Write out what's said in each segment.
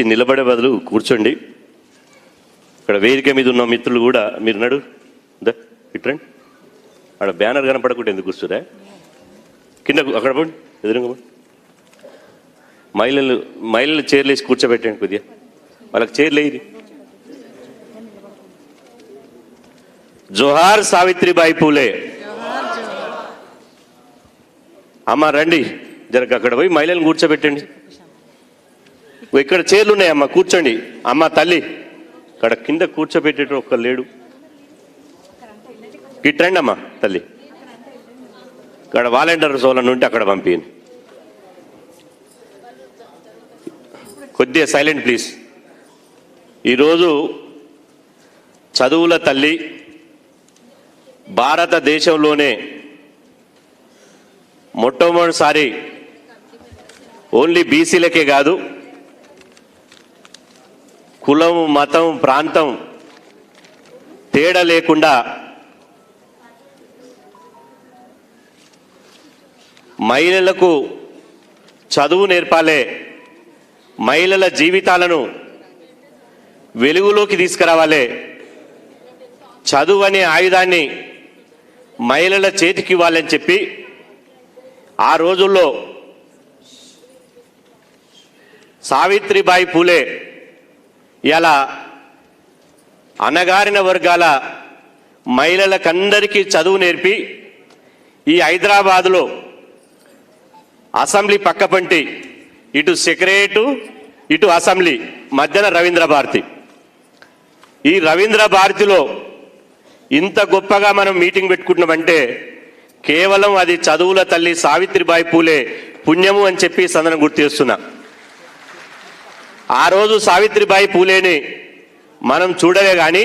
దయచేసి నిలబడే బదులు కూర్చోండి. ఇక్కడ వేదిక మీద ఉన్న మిత్రులు కూడా మీరు నడు. దా, ఇట్రండి. అక్కడ బ్యానర్ కనపడకుండా ఎందుకు కూర్చురా కింద అక్కడ పోండి ఎదురుగా మహిళలు మహిళలు చైర్లు వేసి కూర్చోబెట్టండి కొద్దిగా. వాళ్ళకి చైర్లు వేయరు జోహార్ సావిత్రిబాయి పూలే. అమ్మ రండి జరగ అక్కడ పోయి మహిళలను కూర్చోబెట్టండి. ఇక్కడ చైర్లు ఉన్నాయి అమ్మ కూర్చోండి. అమ్మ తల్లి. ఇక్కడ కింద కూర్చోబెట్టేట ఒక్క లేడు. ఇట్రండి అమ్మ తల్లి. ఇక్కడ వాలంటీర్ సోలన్ ఉంటే అక్కడ పంపింది కొద్దిగా సైలెంట్ ప్లీజ్. ఈరోజు చదువుల తల్లి భారతదేశంలోనే మొట్టమొదటిసారి ఓన్లీ బీసీలకే కాదు కులం మతం ప్రాంతం తేడా లేకుండా మహిళలకు చదువు నేర్పాలే మహిళల జీవితాలను వెలుగులోకి తీసుకురావాలే. చదువు అనే ఆయుధాన్ని మహిళల చేతికి ఇవ్వాలని చెప్పి ఆ రోజుల్లో సావిత్రిబాయి పూలే ఇలా అనగారిన వర్గాల మహిళలకందరికీ చదువు నేర్పి ఈ హైదరాబాదులో అసెంబ్లీ పక్కపంటి ఇటు సెక్రటేరియటు ఇటు అసెంబ్లీ మధ్యన రవీంద్ర భారతి. ఈ రవీంద్ర భారతిలో ఇంత గొప్పగా మనం మీటింగ్ పెట్టుకుంటున్నామంటే కేవలం అది చదువుల తల్లి సావిత్రిబాయి పూలే పుణ్యము అని చెప్పి సందనం గుర్తు చేస్తున్నా. ఆ రోజు సావిత్రిబాయి పూలేని మనం చూడలే కానీ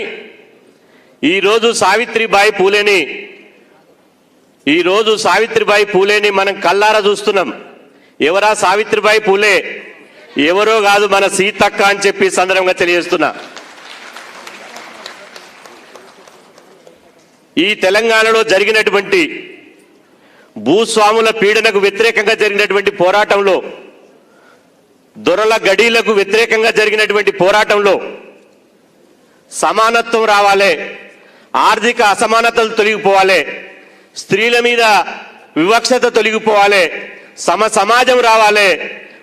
ఈరోజు సావిత్రిబాయి పూలేని ఈరోజు సావిత్రిబాయి పూలేని మనం కల్లారా చూస్తున్నాం. ఎవరా సావిత్రిబాయి పూలే? ఎవరో కాదు మన సీతక్క అని చెప్పి సందర్భంగా తెలియజేస్తున్నా. ఈ తెలంగాణలో జరిగినటువంటి భూస్వాముల పీడనకు వ్యతిరేకంగా జరిగినటువంటి పోరాటంలో దొరల గడీలకు వ్యతిరేకంగా జరిగినటువంటి పోరాటంలో సమానత్వం రావాలి ఆర్థిక అసమానతలు తొలగిపోవాలి స్త్రీల మీద వివక్షత తొలగిపోవాలి సమ సమాజం రావాలి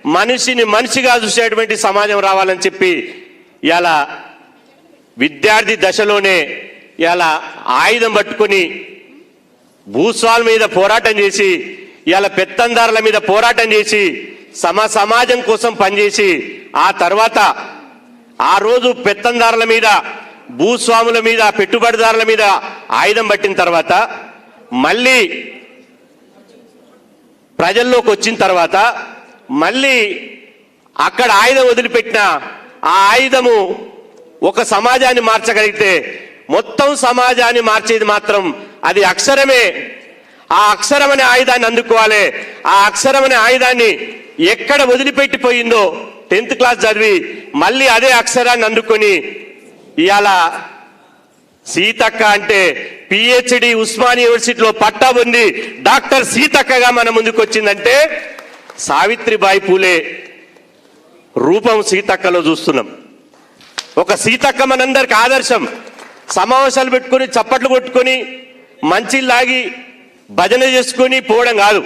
మనిషిని మనిషిగా చూసేటువంటి సమాజం రావాలని చెప్పి ఇలా విద్యార్థి దశలోనే ఇలా ఆయుధం పట్టుకొని భూస్వాముల మీద పోరాటం చేసి ఇలా పెత్తందారుల మీద పోరాటం చేసి సమ సమాజం కోసం పనిచేసి ఆ తర్వాత ఆ రోజు పెత్తందారుల మీద భూస్వాముల మీద పెట్టుబడిదారుల మీద ఆయుధం పట్టిన తర్వాత మళ్ళీ ప్రజల్లోకి వచ్చిన తర్వాత మళ్ళీ అక్కడ ఆయుధం వదిలిపెట్టిన ఆ ఆయుధము ఒక సమాజాన్ని మార్చగలిగితే మొత్తం సమాజాన్ని మార్చేది మాత్రం అది అక్షరమే. ఆ అక్షరం అనే ఆయుధాన్ని అందుకోవాలి. ఆ అక్షరం అనే ఆయుధాన్ని ఎక్కడ వదిలిపెట్టిపోయిందో టెన్త్ క్లాస్ చదివి మళ్ళీ అదే అక్షరాన్ని అందుకొని ఇవాళ సీతక్క అంటే పిహెచ్డి ఉస్మాని యూనివర్సిటీలో పట్టా ఉంది డాక్టర్ సీతక్కగా మన ముందుకు వచ్చిందంటే సావిత్రిబాయి పూలే రూపం సీతక్కలో చూస్తున్నాం. ఒక సీతక్క మనందరికి ఆదర్శం. సమావేశాలు పెట్టుకొని చప్పట్లు కొట్టుకొని మంచి లాగి భజన చేసుకొని పోవడం కాదు.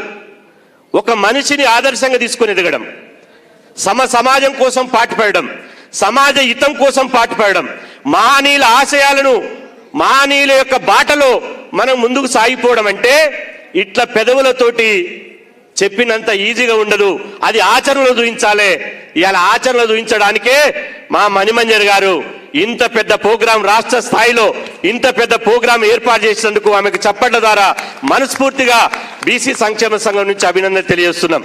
ఒక మనిషిని ఆదర్శంగా తీసుకొని ఎదగడం సమ సమాజం కోసం పాటుపడడం సమాజ హితం కోసం పాటుపడడం మహనీయుల ఆశయాలను మహనీయుల యొక్క బాటలో మనం ముందుకు సాగిపోవడం అంటే ఇట్లా పెదవులతోటి చెప్పినంత ఈజీగా ఉండదు. అది ఆచరణలో చూపించాలి ఇవాళ ఆచరణలో చూపించడానికే మా మణిమంజర్ గారు ఇంత పెద్ద ప్రోగ్రాం రాష్ట్ర స్థాయిలో ఇంత పెద్ద ప్రోగ్రాం ఏర్పాటు చేసినందుకు ఆమెకు చప్పట్ల ద్వారా మనస్ఫూర్తిగా బీసీ సంక్షేమ సంఘం నుంచి అభినందన తెలియజేస్తున్నాం.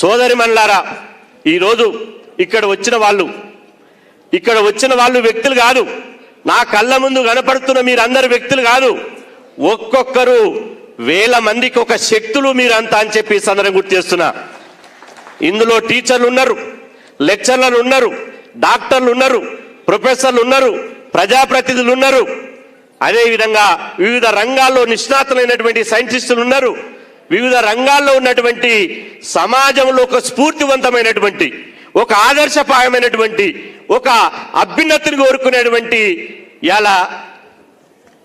సోదరి మనులారా ఈరోజు ఇక్కడ వచ్చిన వాళ్ళు ఇక్కడ వచ్చిన వాళ్ళు వ్యక్తులు కాదు నా కళ్ళ ముందు కనపడుతున్న మీరందరు వ్యక్తులు కాదు ఒక్కొక్కరు వేల మందికి ఒక శక్తులు మీరంతా అని చెప్పి ఈ సందర్భం గుర్తు చేస్తున్నా. ఇందులో టీచర్లు ఉన్నారు లెక్చరర్లు ఉన్నారు డాక్టర్లు ఉన్నారు ప్రొఫెసర్లు ఉన్నారు ప్రజాప్రతినిధులు ఉన్నారు అదేవిధంగా వివిధ రంగాల్లో నిష్ణాతులైనటువంటి సైంటిస్టులు ఉన్నారు. వివిధ రంగాల్లో ఉన్నటువంటి సమాజంలో ఒక స్ఫూర్తివంతమైనటువంటి ఒక ఆదర్శపాయమైనటువంటి ఒక అభ్యున్నతిని కోరుకునేటువంటి ఇలా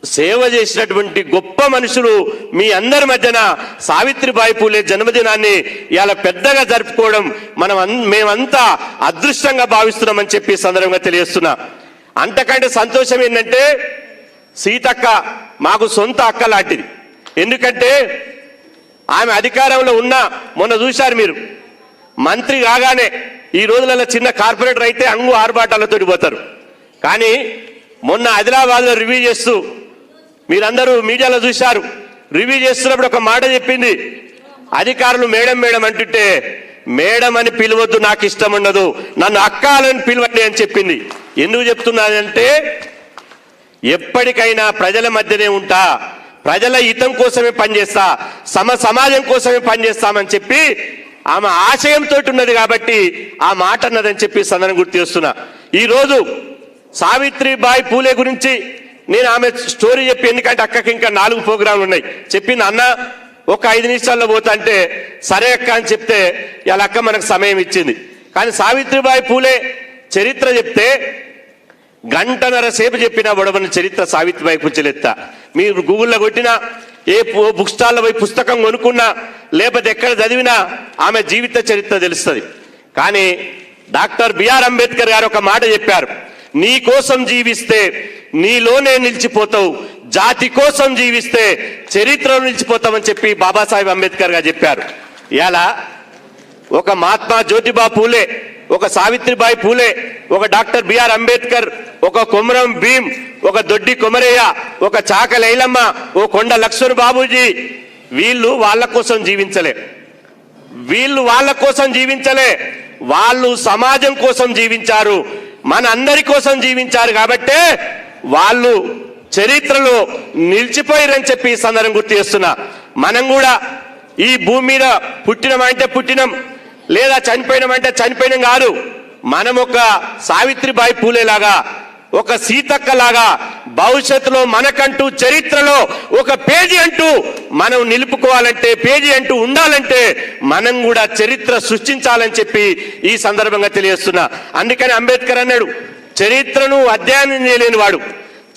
సేవ చేసినటువంటి గొప్ప మనుషులు మీ అందరి మధ్యన సావిత్రిబాయి పూలే జన్మదినాన్ని ఇలా పెద్దగా జరుపుకోవడం మనం మేమంతా అదృష్టంగా భావిస్తున్నామని చెప్పి సందర్భంగా తెలియస్తున్నా అంతకంటే సంతోషం ఏంటంటే సీతక్క మాకు సొంత అక్క లాంటిది. ఎందుకంటే ఆమె అధికారంలో ఉన్న మొన్న చూశారు మీరు. మంత్రి కాగానే ఈ రోజులలో చిన్న కార్పొరేటర్ అయితే అంగు ఆర్భాటాలతో పోతారు. కానీ మొన్న ఆదిలాబాద్లో రివ్యూ చేస్తూ మీరందరూ మీడియాలో చూశారు. రివ్యూ చేస్తున్నప్పుడు ఒక మాట చెప్పింది. అధికారులు మేడం మేడం అంటుంటే మేడం అని పిలవద్దు నాకు ఇష్టం ఉండదు. నన్ను అక్కాలని పిలవండి అని చెప్పింది. ఎందుకు చెప్తున్నానంటే ఎప్పటికైనా ప్రజల మధ్యనే ఉంటా. ప్రజల హితం కోసమే పనిచేస్తా. సమ సమాజం కోసమే పనిచేస్తామని చెప్పి ఆమె ఆశయంతో ఉన్నది కాబట్టి ఆ మాట అన్నదని చెప్పి సందర్భం గుర్తు చేస్తున్నా. ఈరోజు సావిత్రిబాయి పూలే గురించి నేను ఆమె స్టోరీ చెప్పి ఎందుకంటే అక్కకి ఇంకా నాలుగు ప్రోగ్రాంలు ఉన్నాయి. చెప్పింది అన్న ఒక ఐదు నిమిషాల్లో పోతా అంటే సరే అక్క అని చెప్తే ఇలా అక్క మనకు సమయం ఇచ్చింది. కానీ సావిత్రిబాయి పూలే చరిత్ర చెప్తే గంటన్నర సేపు చెప్పిన బుడమని చరిత్ర సావిత్రిబాయి పుచ్చలెత్త. మీరు గూగుల్లో కొట్టినా ఏ బుక్ స్టాల్లో పోయి పుస్తకం కొనుక్కున్నా లేకపోతే ఎక్కడ చదివినా ఆమె జీవిత చరిత్ర తెలుస్తుంది. కానీ డాక్టర్ బిఆర్ అంబేద్కర్ గారు ఒక మాట చెప్పారు. నీ కోసం జీవిస్తే నీలోనే నిలిచిపోతావు జాతి కోసం జీవిస్తే చరిత్రలో నిలిచిపోతామని చెప్పి బాబాసాహెబ్ అంబేద్కర్ గారు చెప్పారు. ఇలా ఒక మహాత్మా జ్యోతిబా పూలే ఒక సావిత్రిబాయి పూలే ఒక డాక్టర్ బిఆర్ అంబేద్కర్ ఒక కొమరం భీమ్ ఒక దొడ్డి కొమరయ్య ఒక చాక లైలమ్మ ఓ కొండ లక్ష్మణ్ బాబూజీ. వీళ్ళు వాళ్ళ కోసం జీవించలే. వీళ్ళు వాళ్ళ కోసం జీవించలే. వాళ్ళు సమాజం కోసం జీవించారు. మన అందరి కోసం జీవించారు కాబట్టే వాళ్ళు చరిత్రలో నిలిచిపోయారని చెప్పి సందర్భం గుర్తు చేస్తున్నా. మనం కూడా ఈ భూమి మీద పుట్టినమంటే పుట్టినం. లేదా చనిపోయినామంటే చనిపోయినాం కాదు. మనం ఒక సావిత్రిబాయి పూలేలాగా ఒక సీతక్కలాగా భవిష్యత్తులో మనకంటూ చరిత్రలో ఒక పేజీ అంటూ మనం నిలుపుకోవాలంటే పేజీ అంటూ ఉండాలంటే మనం కూడా చరిత్ర సృష్టించాలని చెప్పి ఈ సందర్భంగా తెలియజేస్తున్నా. అందుకని అంబేద్కర్ అన్నాడు చరిత్రను అధ్యయనం చేయలేని వాడు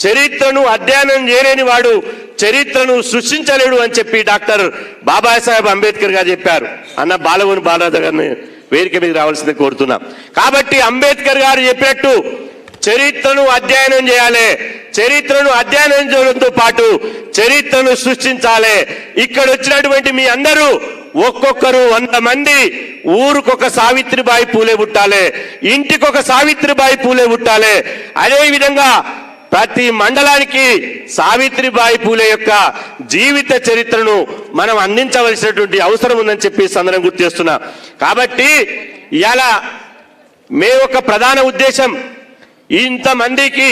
చరిత్రను అధ్యయనం చేయలేని వాడు చరిత్రను సృష్టించలేడు అని చెప్పి డాక్టర్ బాబాసాహెబ్ అంబేద్కర్ గారు చెప్పారు. అన్న బాలవని బాలరాజు గారిని వేదిక మీద రావాల్సింది కోరుతున్నా. కాబట్టి అంబేద్కర్ గారు చెప్పినట్టు చరిత్రను అధ్యయనం చేయాలి చరిత్రను అధ్యయనం చేయడంతో పాటు చరిత్రను సృష్టించాలి. ఇక్కడ వచ్చినటువంటి మీ అందరూ ఒక్కొక్కరు వంద మంది ఊరుకొక సావిత్రిబాయి పూలే పుట్టాలి ఇంటికొక సావిత్రిబాయి పూలే పుట్టాలి. అదేవిధంగా ప్రతి మండలానికి సావిత్రిబాయి పూలే యొక్క జీవిత చరిత్రను మనం అందించవలసినటువంటి అవసరం ఉందని చెప్పి ఈ సందర్భం గుర్తు చేస్తున్నా. కాబట్టి ఇలా మే ఒక ప్రధాన ఉద్దేశం. ఇంతమందికి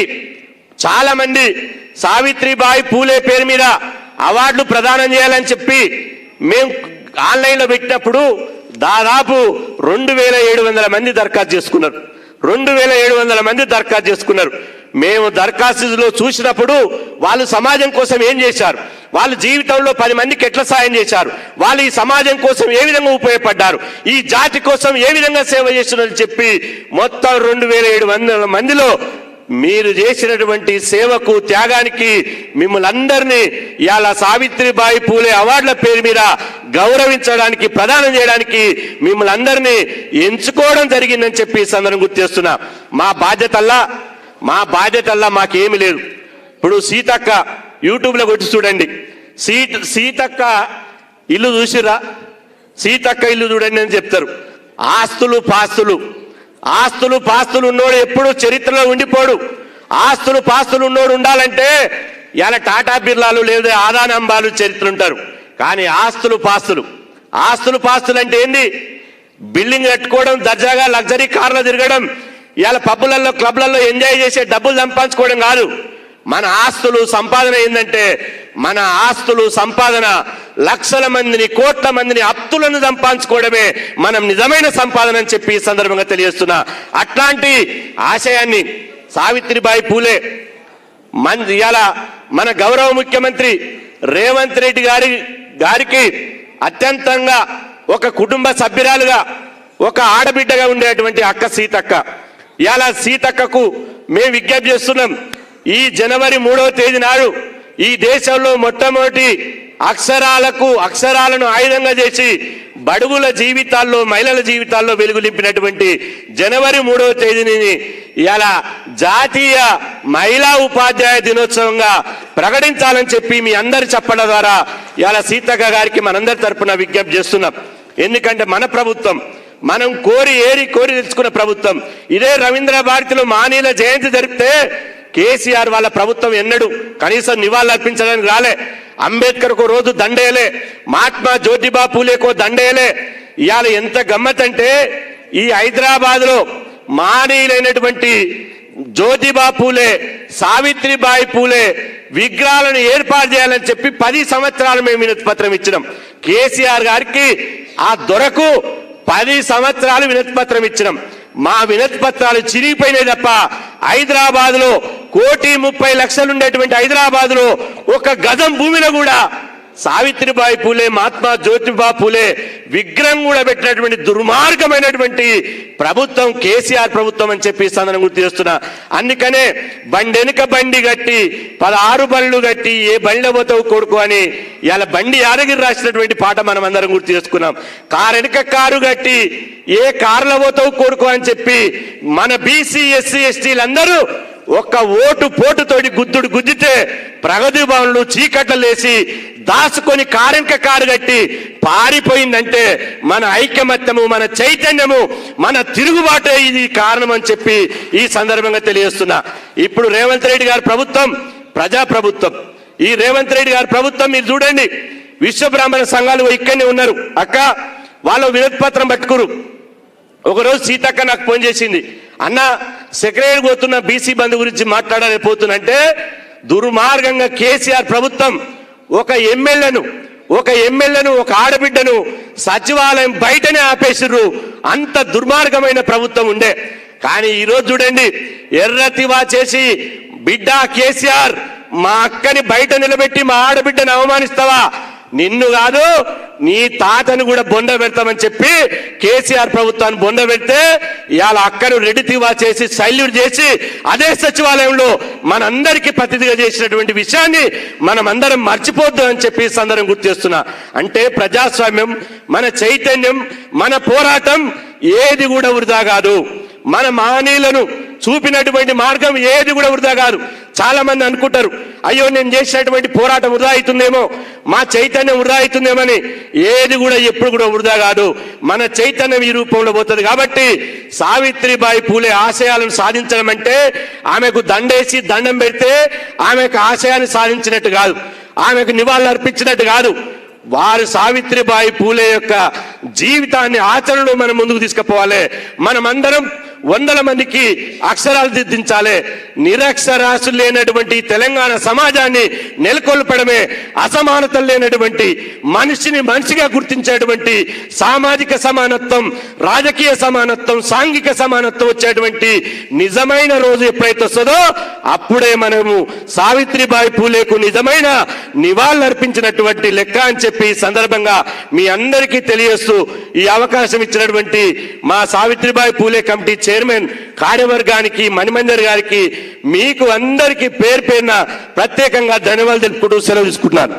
చాలా మంది సావిత్రిబాయి పూలే పేరు మీద అవార్డులు ప్రదానం చేయాలని చెప్పి మేము ఆన్లైన్లో పెట్టినప్పుడు దాదాపు రెండు వేల ఏడు వందల మంది దరఖాస్తు చేసుకున్నారు. రెండు వేల ఏడు వందల మంది దరఖాస్తు చేసుకున్నారు. మేము దరఖాస్తులో చూసినప్పుడు వాళ్ళు సమాజం కోసం ఏం చేశారు? వాళ్ళు జీవితంలో పది మందికి ఎట్లా సాయం చేశారు? వాళ్ళు ఈ సమాజం కోసం ఏ విధంగా ఉపయోగపడ్డారు? ఈ జాతి కోసం ఏ విధంగా సేవ చేస్తున్నారని చెప్పి మొత్తం రెండు వేల ఏడు వందల మందిలో మీరు చేసినటువంటి సేవకు త్యాగానికి మిమ్మల్ని అందరినీ ఇవాళ సావిత్రిబాయి పూలే అవార్డుల పేరు మీద గౌరవించడానికి ప్రదానం చేయడానికి మిమ్మల్ని అందరినీ ఎంచుకోవడం జరిగిందని చెప్పి సందర్భం గుర్తు మా బాధ్యతల్లా మా బాధ్యతల్లా మాకేమీ లేదు. ఇప్పుడు సీతక్క యూట్యూబ్లో కొట్టి చూడండి. సీత సీతక్క ఇల్లు చూసిరా సీతక్క ఇల్లు చూడండి అని చెప్తారు. ఆస్తులు పాస్తులు. ఆస్తులు పాస్తులు ఉన్నోడు ఎప్పుడు చరిత్రలో ఉండిపోడు. ఆస్తులు పాస్తులు ఉన్నోడు ఉండాలంటే ఇలా టాటా బిర్లాలు లేదా ఆదానంబాలు చరిత్ర ఉంటారు. కానీ ఆస్తులు పాస్తులు. ఆస్తులు పాస్తులు అంటే ఏంది? బిల్డింగ్ కట్టుకోవడం దర్జాగా లగ్జరీ కార్లు తిరగడం ఇవాళ పబ్బులలో క్లబ్లలో ఎంజాయ్ చేసే డబ్బులు సంపాదించుకోవడం కాదు. మన ఆస్తులు సంపాదన ఏంటంటే మన ఆస్తులు సంపాదన లక్షల మందిని కోట్ల మందిని అప్తులను సంపాదించుకోవడమే మనం నిజమైన సంపాదన అని చెప్పి ఈ సందర్భంగా తెలియజేస్తున్నా. అట్లాంటి ఆశయాన్ని సావిత్రిబాయి పూలే మన ఇవాళ మన గౌరవ ముఖ్యమంత్రి రేవంత్ రెడ్డి గారి గారికి అత్యంతంగా ఒక కుటుంబ సభ్యురాలుగా ఒక ఆడబిడ్డగా ఉండేటువంటి అక్క సీతక్క. ఇలా సీతక్కకు మేము విజ్ఞప్తి చేస్తున్నాం ఈ జనవరి మూడవ తేదీ నాడు ఈ దేశంలో మొట్టమొదటి అక్షరాలకు అక్షరాలను ఆయుధంగా చేసి బడుగుల జీవితాల్లో మహిళల జీవితాల్లో వెలుగు నింపినటువంటి జనవరి మూడవ తేదీని ఇలా జాతీయ మహిళా ఉపాధ్యాయ దినోత్సవంగా ప్రకటించాలని చెప్పి మీ అందరి చెప్పడం ద్వారా ఇలా సీతక్క గారికి మనందరి తరఫున విజ్ఞప్తి చేస్తున్నాం. ఎందుకంటే మన ప్రభుత్వం మనం కోరి ఏరి కోరి తెచ్చుకున్న ప్రభుత్వం. ఇదే రవీంద్ర భారతిలో మానీల జయంతి జరిపితే కేసీఆర్ వాళ్ళ ప్రభుత్వం ఎన్నడు కనీసం నివాళులర్పించడానికి రాలే. అంబేద్కర్ ఒక రోజు దండేయలే. మహాత్మా జ్యోతిబా పూలేకో దండేయలే. ఇవాళ ఎంత గమ్మత్ అంటే ఈ హైదరాబాద్లో మానీయులైనటువంటి జ్యోతిబా పూలే సావిత్రిబాయి పూలే విగ్రహాలను ఏర్పాటు చేయాలని చెప్పి పది సంవత్సరాలు మేము వినతి పత్రం ఇచ్చినాం. కేసీఆర్ గారికి ఆ దొరకు పది సంవత్సరాలు వినతి పత్రం ఇచ్చినాం. మా వినతి పత్రాలు చిరిగిపోయినాయి తప్ప హైదరాబాద్లో కోటి ముప్పై లక్షలు ఉండేటువంటి హైదరాబాద్లో ఒక గజం భూమిలో కూడా సావిత్రిబాయి పూలే మహాత్మా జ్యోతిబా పూలే విగ్రహం కూడా పెట్టినటువంటి దుర్మార్గమైనటువంటి ప్రభుత్వం కేసీఆర్ ప్రభుత్వం అని చెప్పి సందనం గుర్తు చేస్తున్నా. అందుకనే బండెనుక బండి కట్టి పదహారు బండ్లు కట్టి ఏ బండ్ల పోతావు కొడుకు అని ఇలా బండి యాదగిరి రాసినటువంటి పాట మనం అందరం గుర్తు చేసుకున్నాం. కారు వెనుక కారు కట్టి ఏ కారులో పోతావు కొడుకు అని చెప్పి మన బీసీ ఎస్సీ ఎస్టీలందరూ ఒక్క ఓటు పోటుతోటి గుద్దుడు గుద్దితే ప్రగతి భవన్లు చీకట్లేసి దాచుకొని కారెంక కారు కట్టి పారిపోయిందంటే మన ఐకమత్యము మన చైతన్యము మన తిరుగుబాటే ఇది కారణం అని చెప్పి ఈ సందర్భంగా తెలియజేస్తున్నా. ఇప్పుడు రేవంత్ రెడ్డి గారి ప్రభుత్వం ప్రజా ప్రభుత్వం ఈ రేవంత్ రెడ్డి గారి ప్రభుత్వం మీరు చూడండి విశ్వ బ్రాహ్మణ సంఘాలు ఇక్కడనే ఉన్నారు. అక్క వాళ్ళు వినతి పత్రం పట్టుకురు. ఒకరోజు సీతక్క నాకు ఫోన్ చేసింది. అన్న సెక్రటరీ పోతున్న బీసీ బంద్ గురించి మాట్లాడాలని దుర్మార్గంగా కేసీఆర్ ప్రభుత్వం ఒక ఎమ్మెల్యేను ఒక ఎమ్మెల్యేను ఒక ఆడబిడ్డను సచివాలయం బయటనే ఆపేసిర్రు. అంత దుర్మార్గమైన ప్రభుత్వం ఉండే. కానీ ఈరోజు చూడండి ఎర్రతివా చేసి బిడ్డ కేసీఆర్ మా అక్కని బయట నిలబెట్టి మా ఆడబిడ్డను అవమానిస్తావా? నిన్ను కాదు నీ తాతను కూడా బొండ పెడతామని చెప్పి కేసీఆర్ ప్రభుత్వాన్ని బొండ పెడితే ఇవాళ అక్కను రెడ్డి తివా చేసి శైల్యుడు చేసి అదే సచివాలయంలో మనందరికీ ప్రతిదిగా చేసినటువంటి విషయాన్ని మనం అందరం మర్చిపోద్దు అని చెప్పి సందరం సందర్భం గుర్తు చేస్తున్నా. అంటే ప్రజాస్వామ్యం మన చైతన్యం మన పోరాటం ఏది కూడా వృధా కాదు. మన మానీయులను చూపినటువంటి మార్గం ఏది కూడా వృధా కాదు. చాలా మంది అనుకుంటారు అయ్యో నేను చేసినటువంటి పోరాటం వృధా అవుతుందేమో మా చైతన్యం వృధా అవుతుందేమని ఏది కూడా ఎప్పుడు కూడా వృధా కాదు. మన చైతన్యం ఈ రూపంలో పోతుంది కాబట్టి సావిత్రిబాయి పూలే ఆశయాలను సాధించడం అంటే ఆమెకు దండేసి దండం పెడితే ఆమెకు ఆశయాన్ని సాధించినట్టు కాదు ఆమెకు నివాళులు అర్పించినట్టు కాదు. వారు సావిత్రిబాయి పూలే యొక్క జీవితాన్ని ఆచరణలో మనం ముందుకు తీసుకుపోవాలి. మనమందరం వందల మందికి అక్షరాలు దిద్దించాలి. నిరక్షరాస్యులు లేనటువంటి తెలంగాణ సమాజాన్ని నెలకొల్పడమే అసమానతలు లేనటువంటి మనిషిని మనిషిగా గుర్తించేటువంటి సామాజిక సమానత్వం రాజకీయ సమానత్వం సాంఘిక సమానత్వం వచ్చేటువంటి నిజమైన రోజు ఎప్పుడైతే వస్తుందో అప్పుడే మనము సావిత్రిబాయి పూలేకు నిజమైన నివాళులర్పించినటువంటి లెక్క అని చెప్పి సందర్భంగా మీ అందరికీ తెలియస్తూ ఈ అవకాశం ఇచ్చినటువంటి మా సావిత్రిబాయి పూలే కమిటీ చైర్మన్ కార్యవర్గానికి మణిమందర్ గారికి మీకు అందరికీ పేరు పేరున ప్రత్యేకంగా ధన్యవాదాలు తెలుపుకుంటూ సెలవు తీసుకుంటున్నాను.